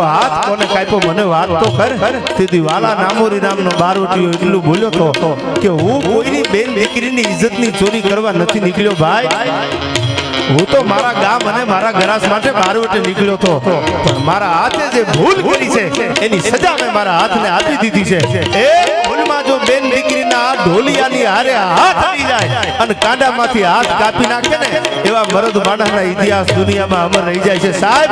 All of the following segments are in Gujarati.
હાથ કોને કાપ્યો? મને વાત તો કર તેથી વાલા નામોરી નામનો બારોટીયો એટલું બોલ્યો તો કે હું કોઈની બેન દીકરીની ઇજ્જતની ચોરી કરવા નથી નીકળ્યો ભાઈ. હું તો મારા ગામ અને મારા ગરાસ માટે બારોટે નીકળ્યો તો. પણ મારા હાથે જે ભૂલ કરી છે, એની સજા મેં મારા હાથને આપી દીધી છે. એ ભૂલમાં જો બેન દીકરીના ઢોલિયાની હારે હાથ આવી જાય અને કાંડામાંથી હાથ કાપી નાખે ને, એવા મરદ માણસના ઇતિહાસ દુનિયામાં અમર રહી જાય છે સાહેબ.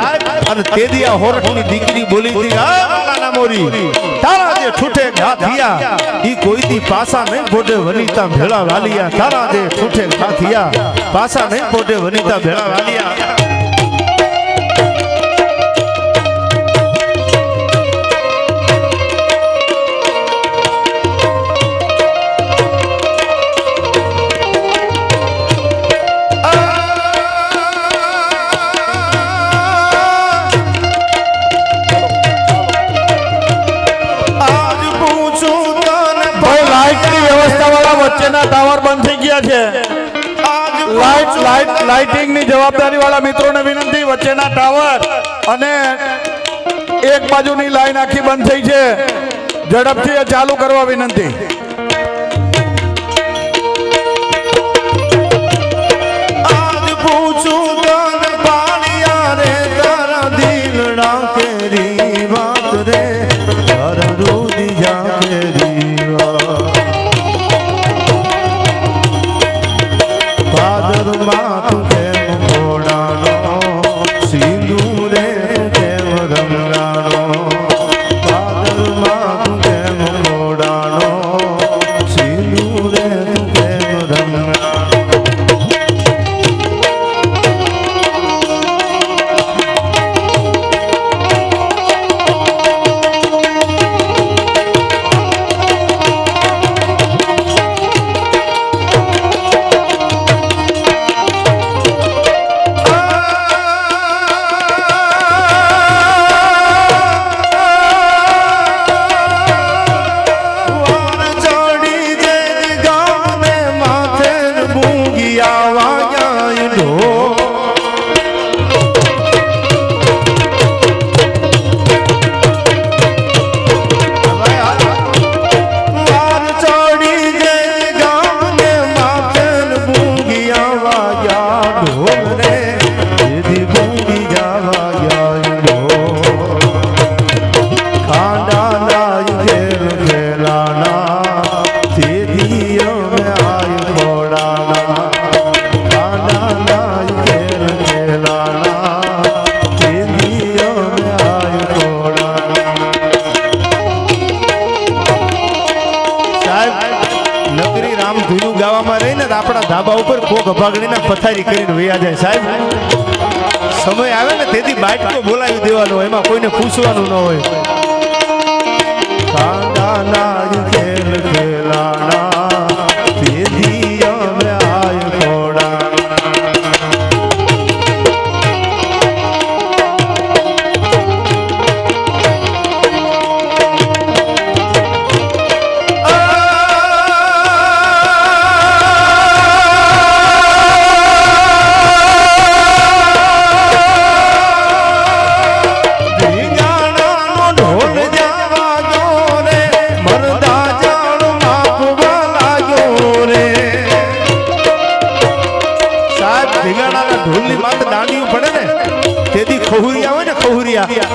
અને તેદિયા હોરઠની દીકરી બોલી હતી, "આ મોરી, તારા જે છૂટે ઘા થયા ઈ કોઈથી પાસા નહીં પોટે વનિતા ભેળા વાલિયા. તારા જે છૂટે ઘા થયા પાસા નહીં પોટે વનિતા ભેળા વાલિયા. લાઇટ લાઇટ લાઇટિંગની જવાબદારી વાળા મિત્રોને વિનંતી, વચ્ચેના ટાવર અને એક બાજુની લાઈન આખી બંધ થઈ છે. ઝડપથી ચાલુ કરવા વિનંતી. પૂછું ઢોલ રે. આપણા ધાબા ઉપર કોક અભાગણીના પથારી કરીને વૈયા જાય. સાહેબ, સમય આવે ને તેથી બાટકો બોલાવી દેવાનો, એમાં કોઈને પૂછવાનું ન હોય. કાંડાના ખેલ ખેલાના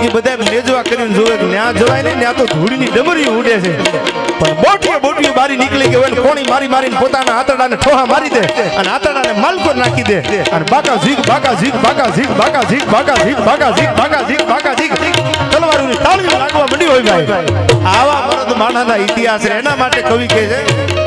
એ બધા લેજવા કરીને જોવે ન્યા જવાય ને ત્યાં તો ધૂળની ડમરી ઉડે છે. પણ બોટીએ બોટીઓ બારી નીકળી ગયો કોણી મારી મારીને પોતાના આતરડાને ઠોહા મારી દે અને આતરડાને માલકો નાખી દે. અને બાકા ઝીક બાકા ઝીક બાકા ઝીક બાકા ઝીક બાકા ઝીક બાકા ઝીક બાકા ઝીક બાકા ઝીક. તલવારોની તાળીઓ લાગવા મંડી હોય ભાઈ. આવા મરદ માણાના ઇતિહાસ એના માટે કવિ કહે છે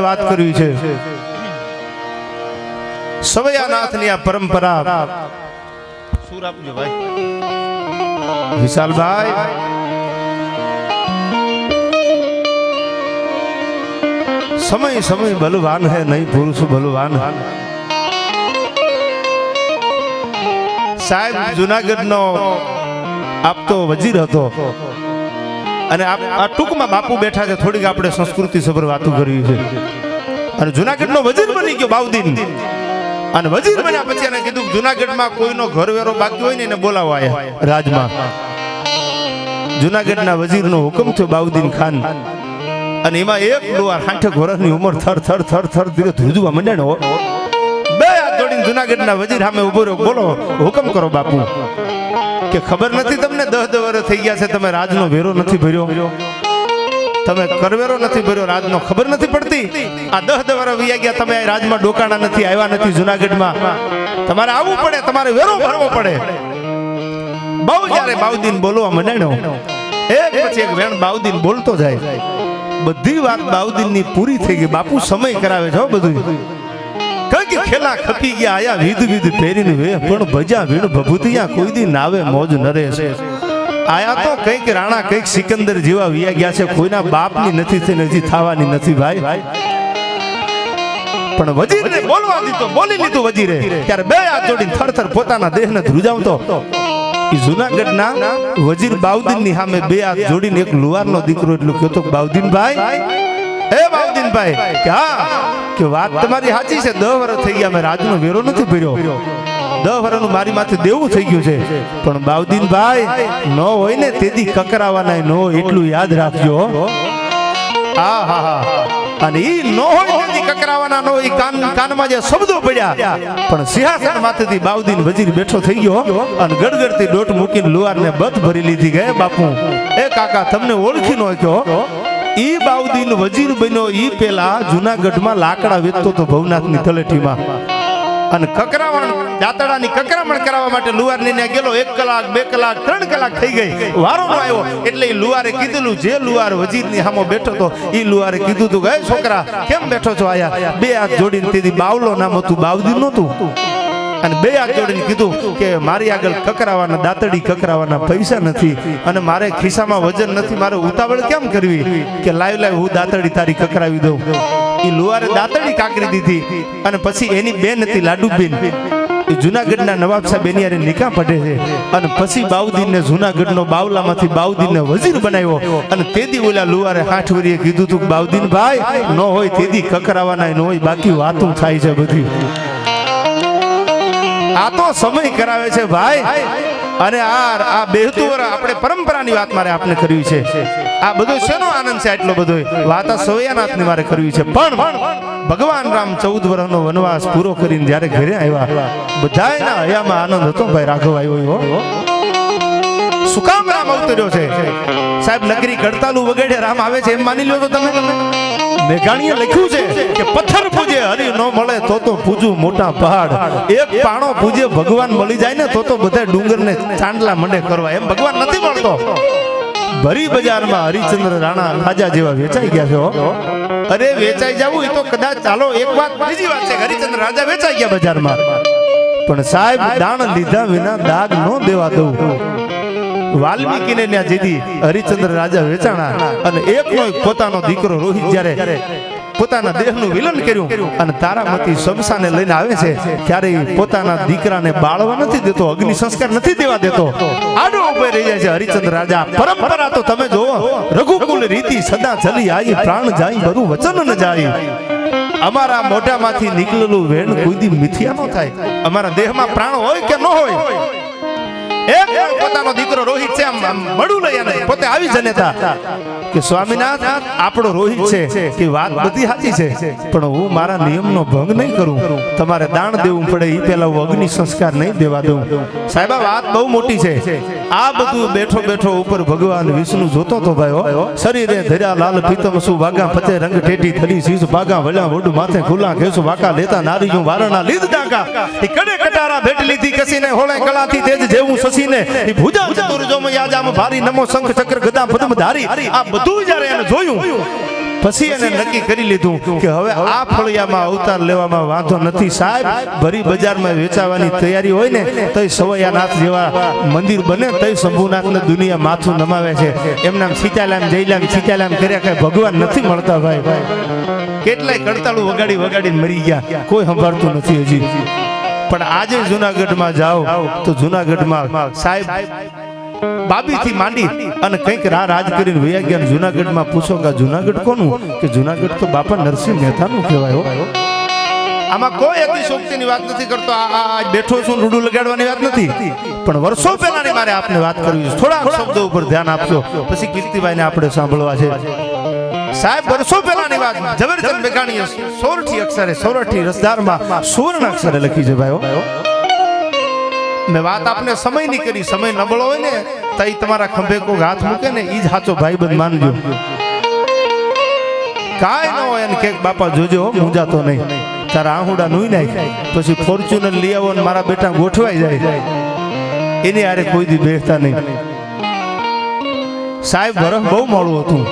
વાત કરવી છે. સવૈયાનાથની આ પરંપરા. સુર આપજો ભાઈ. વિશાલભાઈ. સમય સમય બલવાન હે નહીં પુરુષ બલવાન સાહેબ જુનાગઢનો નો આપતો વજીર હતો. અને આ ટૂંકમાં બાપુ બેઠા છે, થોડીક આપણે સંસ્કૃતિ સભર વાતો કરવી છે. અને જુનાગઢનો વજીર બની ગયો બાઉદીન અને વજીર બન્યા પછી એને કીધું જુનાગઢમાં કોઈનો ઘર વેરો બાકી હોય ને એને બોલાવો આયા રાજમાં. જુનાગઢના વજીરનો હુકમ થયો બાઉદીન ખાન. અને એમાં એક ડોવાર સાઠેક વર્ષની ઉંમર, થર થર થર થર, ધીરે ધ્રુજવા માંડ્યા ને બે જુનાગઢના વજીર સામે ઊભો રહ્યો. બોલો, હુકમ કરો બાપુ. કે ખબર નથી તમને? દસ દસ વર્ષ થઈ ગયા છે, તમે રાજનો વેરો નથી ભર્યો. તમે કરવેરો નથી ભર્યો, રાજનો ખબર નથી પડતી. આ દસ દસ વર્ષ ગયા, તમે રાજમાં ડોકાણા નથી, આવ્યા નથી જુનાગઢમાં. તમારે આવવું પડે, તમારે વેરો ભરવો પડે. બહુ જ્યારે બાઉદીન બોલવા મંડાણો એક પછી એક વેણ બાઉદીન બોલતો જાય. બધી વાત બાઉદીનની પૂરી થઈ ગઈ. બાપુ સમય કરાવે છે બધું કારણ કે ખેલા ખપી ગયા, આયા વિધ વિધ પહેરીને વે, પણ ભજા વીણ ભભૂતિયા કોઈ દી નાવે, મોજ નરે છે. આયા તો કંઈક રાણા, કંઈક સિકંદર જેવા વિયા ગયા છે, કોઈના બાપની નથી થઈ નથી થવાની નથી ભાઈ. પણ વજીરને બોલવા દીધો, બોલી લીધું વજીરે. ત્યારે બે હાથ જોડીને થરથર પોતાના દેહને ધ્રુજાવતો. જુનાગઢના વજીર બાઉદીનની સામે બે હાથ જોડીને એક લુહારનો દીકરો એટલું કહેતો બાઉદ્દીન બાઉદીનભાઈ એ બાઉદીનભાઈ કે હા કે વાત તમારી સાચી છે. દસ વર્ષ થઈ ગયા મેં રાજનો વેરો નથી ભર્યો દસ વર્ષનું મારી માથે દેવું થઈ ગયું છે. પણ બાઉદીનભાઈ ન હોય ને તેથી કકરાવાના ન હોય એટલું યાદ રાખજો, હા. હા હા. અને ઈ ન હોય તેથી કકરાવાના, ન હોય કાન, કાનમાં જે શબ્દો પડ્યા. પણ સિંહાસન માથેથી બાઉદીન વજીર બેઠો થઈ ગયો અને ગડગડતી ડોટ મૂકીને લુહારને બત ભરી લીધી ગયા બાપુ, એ કાકા, તમને ઓળખી નો કયો ઈ બાઉદીન વજીર બન્યો, ઈ પેલા જુનાગઢમાં લાકડા વેચતો તો ભવનાથની તલેટીમાં અને કકરાવણ દાતડાની કકરામણ કરાવવા માટે લુહાર લઈને ગયેલો. એક કલાક, બે કલાક, ત્રણ કલાક થઈ ગઈ. વારો નો આવ્યો. એટલે એ લુવારે કીધેલું, જે લુહાર વજીરની સામો બેઠો તો એ લુવારે કીધું તું ગયા છોકરા, કેમ બેઠો છો આયા? બે હાથ જોડીને તેથી બાવલો નામ હતું બાવદી નહોતું. અને બે જોડીને કીધું કે મારી આગળ કકરાવાના દાંતડી, કકરાવાના પૈસા નથી અને મારે ખિસ્સામાં વજન નથી, મારે ઉતાવળ કેમ કરવી? કે લાઈવ લાઈવ હું દાંતડી તારી કકરાવી દઉં. એ લુહારે દાંતડી કાકરી દીધી અને પછી એની બેન હતી લાડુબેન. જુનાગઢના નવાબ સાહેબ એની યારે નિકાહ પડે છે. અને પછી બાઉદીનને જુનાગઢનો બાવલામાંથી બાઉદીનને વજીર બનાવ્યો. અને તેદી ઓલા લુહારે આઠ વરીએ કીધું તું કે બાઉદીન ભાઈ ન હોય તેદી કકરાવાના ન હોય, બાકી વાતું થાય છે બધી. આ તો સમય કરાવે છે ભાઈ. અને આ આ બેહતું આપણે પરંપરાની વાત મારે આપને કરવી છે. આ બધું શેનો આનંદ છે આટલો બધો? વાત આ ને મારે કરવી છે. પણ ભગવાન રામ ચૌદ વર્ષનો વનવાસ પૂરો કરીને જ્યારે ઘરે આવ્યા, બધાયના હયામાં આનંદ હતો ભાઈ, રાઘવ આવ્યો શું કામ રામ અવતર્યો છે? સાહેબ, નગરી ગડતાલુ વગેરે રામ આવે છે એમ માની લો તો તમે. મેઘાણીએ લખ્યું છે કે પથ્થર પૂજે હરી ન મળે તો તો પૂજું મોટા પહાડ. એક પાણો પૂજે ભગવાન મળી જાય ને તો તો બધા ડુંગરને ચાંદલા મંડે કરવા. એમ ભગવાન નથી મળતો. ભરી બજારમાં હરિચંદ્ર રાણા રાજા જેવા વેચાઈ ગયા છો. અરે વેચાઈ જવું એ તો કદાચ ચાલો એક વાત બીજી વાત છે હરિચંદ્ર રાજા વેચાઈ ગયા બજારમાં. પણ સાહેબ દાણ લીધા વિના દાગ ન દેવા દઉં. વાલ્મીકીને ત્યાં જીધી, હરિચંદ્ર રાજા વેચાણા. અને એકનો એક પોતાનો દીકરો રોહિત જ્યારે પોતાના દેહનું વિલન કર્યું અને તારામતી શમશાને લઈને આવે છે, ત્યારે પોતાના દીકરાને બાળવા નથી દેતો, અગ્નિ સંસ્કાર નથી દેવા દેતો. આડો ઉભે રહી જાય છે હરિચંદ્ર રાજા. પરંપરા તો તમે જોવો રઘુકુલ રીતિ સદા ચલી આવી પ્રાણ જાય બરું વચન ન જાય. અમારા મોઢામાંથી નીકળેલું વેણ કોઈ દી મિથિયા ન થાય. અમારા દેહમાં પ્રાણ હોય કે ન હોય પોતે તમારે દાન દેવું પડે એ પહેલા અગ્નિ સંસ્કાર નહીં દેવા દઉં. સાહેબા વાત બહુ મોટી છે. આ બધું બેઠો બેઠો ઉપર ભગવાન વિષ્ણુ જોતો તો ભાઈ હો. શરીરે ધર્યા લાલ પીતમ શું વાગા ફતે રંગ ઠેઠી થલી શીશ ભાગા વળ્યા વડું માથે ખુલ્લા ખેસ વાકા લેતા નારીયું વારણા લીધ ડાકા કડે કટારા ભેટ લીધી, કસીને હોળે કળાથી તેજ જેવું એ ભુજા ચતુર જોમ આમ ભારી નમો શંખ ચક્ર ગદા પદમ ધારી. આ બધું જ્યારે એને જોયું, પછી એને નક્કી કરી લીધું કે હવે આ ફળિયામાં અવતાર લેવામાં વાંધો નથી સાહેબ. ભરી બજારમાં વેચાવાની તૈયારી હોય ને, તોય સવૈયાનાથ જેવા મંદિર બને, તોય શંભુનાથને દુનિયા માથું નમાવે છે. એમના સીતાલામ, જયલામ, સીતાલામ કર્યા કઈ ભગવાન નથી મળતા ભાઈ. કેટલાય કડતાળું વગાડી વગાડીને મરી ગયા. કોઈ સંભાળતું નથી હજી. પણ આજે જુનાગઢમાં જાઓ તો જુનાગઢમાં સાહેબ બાબીથી માંડી અને કંઈક રા રાજ કરીને ને જુનાગઢમાં પૂછો કે જુનાગઢ કોનું? કે જુનાગઢ તો બાપા નરસિંહ મહેતાનું કહેવાય આમાં કોઈ અતિશોક્તિની વાત નથી કરતો. આ બેઠો છું રૂડું લગાડવાની વાત નથી. પણ વર્ષો પહેલાની મારે આપને વાત કરવી છે. થોડા શબ્દો ઉપર ધ્યાન આપજો. પછી કીર્તિભાઈને આપણે સાંભળવા છે. સાહેબ વર્ષો પહેલાની વાત? ઝવેરચંદ મેઘાણીએ સોરઠી અક્ષરે, સોરઠી રસદારમાં સુવર્ણ અક્ષરે લખી છે ભાઈઓ. મેં વાત આપને સમયની કરી, સમય નબળો હોય ને, તો તમારા ખંભે કોક હાથ મૂકે ને, ઈ જ સાચો ભાઈબંધ માનજો. કાંઈ ન હોય અને કે, બાપા, જોજો મૂંઝાતો નહીં. તારા આહુડા નુઈ નાખ પછી ફોર્ચ્યુનર લઈ આવો ને મારા બેટા ગોઠવાઈ જાય. એની આરે કોઈ દી બેસતા નહીં. સાહેબ બરફ બહુ મોડું હતું.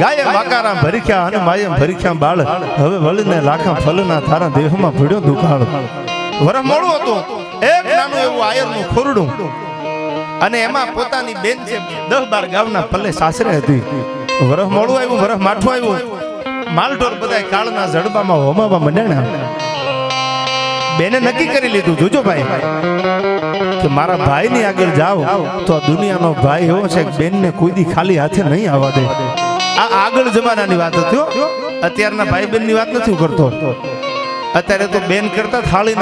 ગાયે માકારા ભરીખ્યા અને માયે ભરીખ્યા બાળ. હવે વળીને લાખા ફલના થારા દેહમાં ભીડ્યો દુકાળ વરફ મોડું હતું. એક નાનું એવું આયરનું ખોરડું. અને એમાં પોતાની બેન છે દસ બાર ગામના પલ્લે સાસરે હતી. વરફ મોડું આવ્યું વરફ માઠું આવ્યું. માલઢોર બધા કાળના જડબામાં હોમાવા મંડ્યા બેને નક્કી કરી લીધું જોજો ભાઈ કે મારા ભાઈની આગળ જાઓ તો આ દુનિયાનો ભાઈ એવો છે બેન બેનને કોઈ દી ખાલી હાથે નહીં આવવા દે. આ આગળ જમાનાની વાત હતી અત્યારના ભાઈ બેનની વાત નથી કરતો. અત્યારે તો બેન કરતા થાળી